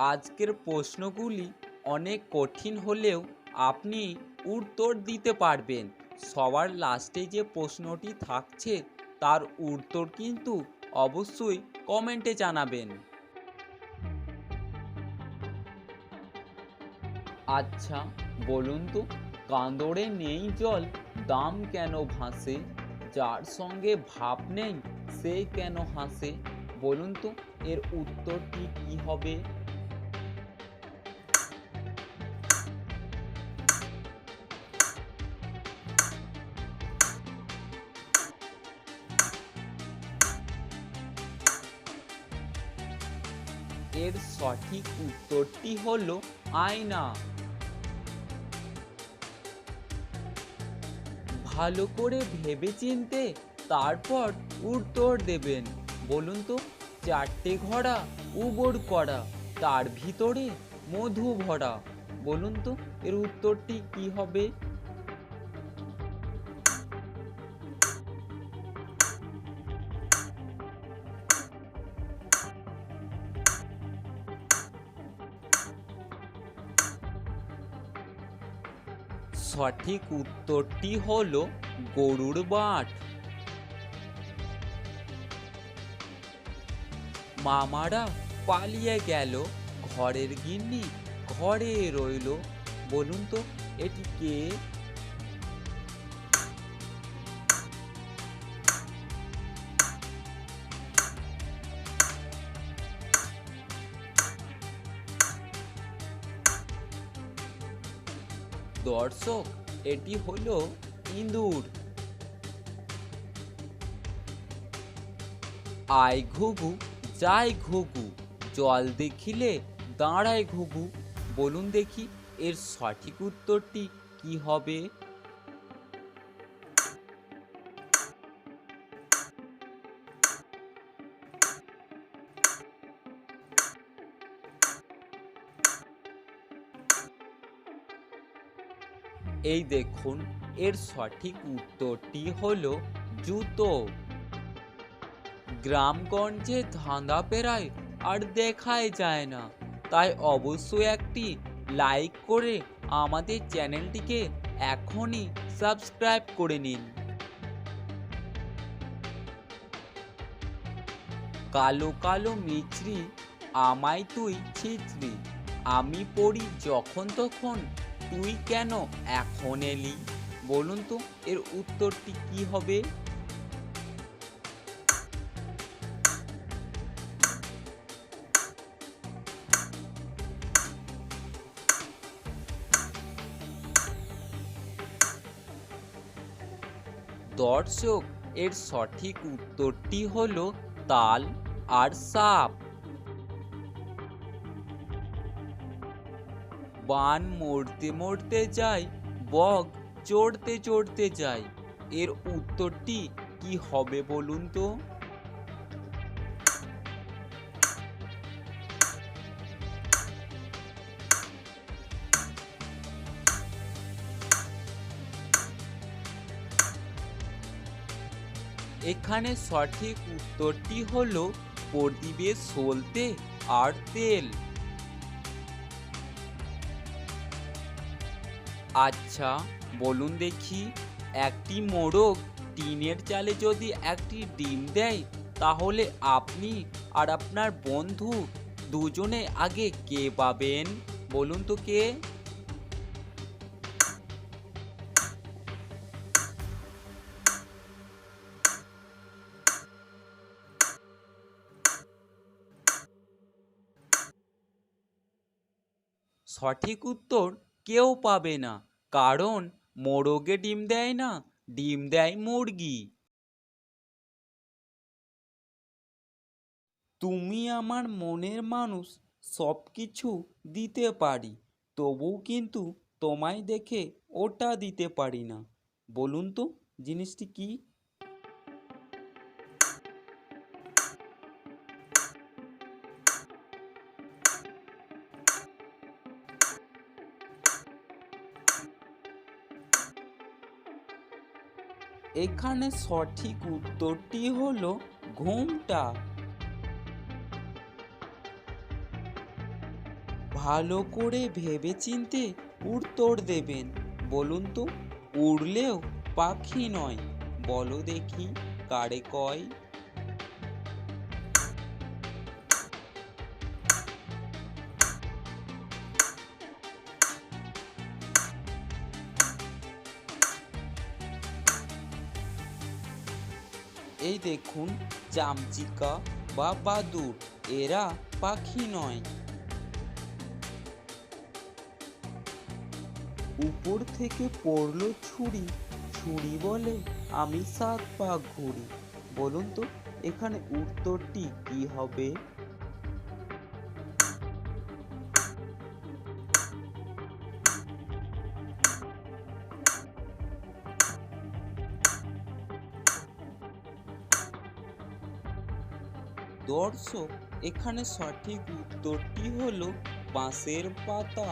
আজকের প্রশ্নগুলি অনেক কঠিন হলেও আপনি উত্তর দিতে পারবেন। সবার লাস্টে যে প্রশ্নটি থাকছে, তার উত্তর কিন্তু অবশ্যই কমেন্টে জানাবেন। আচ্ছা বলুন তো কান্দরে নেই জল, দাম কেন ভাসে? যার সঙ্গে ভাব নেই, সে কেন হাসে? বলুন তো, এর উত্তরটি কি হবে? এর সঠিক উত্তরটি হলো আয়না। ভালো করে ভেবে চিনতে তারপর উত্তর দেবেন। বলুন তো, চারটে ঘোড়া, উবর করা, তার ভিতরে মধু ভরা। বলুন তো, এর উত্তরটি কি হবে? সঠিক উত্তরটি হল গরুর বাট। মামারা পালিয়ে গেল, ঘরের গিন্নি ঘরে রইল। বলুন তো, এটি কে? দর্শক, এটি হলো ইঁদুর। আয় ঘুঘু যায় ঘুঘু, জল দেখিলে দাঁড়ায় ঘুঘু। বলুন দেখি এর সঠিক উত্তরটি কি হবে? এই দেখুন, এর সঠিক উত্তরটি হল জুতো। গ্রামগঞ্জে ধাঁধা পেরায় আর দেখাই যায় না। তাই অবশ্যই একটি লাইক করে আমাদের চ্যানেলটিকে এখনই সাবস্ক্রাইব করে নিন। কালো কালো মিছরি, আমায় তুই ছিছরি। আমি পড়ি যখন তখন তুই কেন এখন এলি? বলুন তো, এর উত্তরটি কি হবে? দর্শক, এর সঠিক উত্তরটি হলো তাল আর সাপ। বান মরতে মরতে যায়, বক চড়তে চড়তে যায়। এর উত্তরটি কি হবে বলুন তো? এখানে সঠিক উত্তরটি হলো প্রদীপে সলতে আর তেল। আচ্ছা বলুন দেখি, একটি মোরগ টিনের চালে যদি একটি ডিম দেয়, তাহলে আপনি আর আপনার বন্ধু দুজনে আগে কে পাবেন? বলুন তো কে? সঠিক উত্তর কেউ পাবে না, কারণ মোরগে ডিম দেয় না, ডিম দেয় মুরগি। তুমি আমার মনের মানুষ সব কিছু দিতে পারি তবু কিন্তু তোমায় দেখে ওটা দিতে পারি না। বলুন তো, জিনিসটি কি? এখানে সঠিক উত্তরটি হলো ঘুমটা। ভালো করে ভেবে চিনতে উত্তর দেবেন। বলুন তো, উড়লেও পাখি নয়। বলো দেখি, কারে কয়? এই দেখুন চামচিকা বা বাদুর এরা পাখি নয়। উপর থেকে পড়ল ছুরি ছুরি বলে আমি সাত পা ঘুরি। বলুন তো, এখানে উত্তরটি কি হবে? দর্শক এখানে সঠিক উত্তরটি হলো বাঁশের পাতা।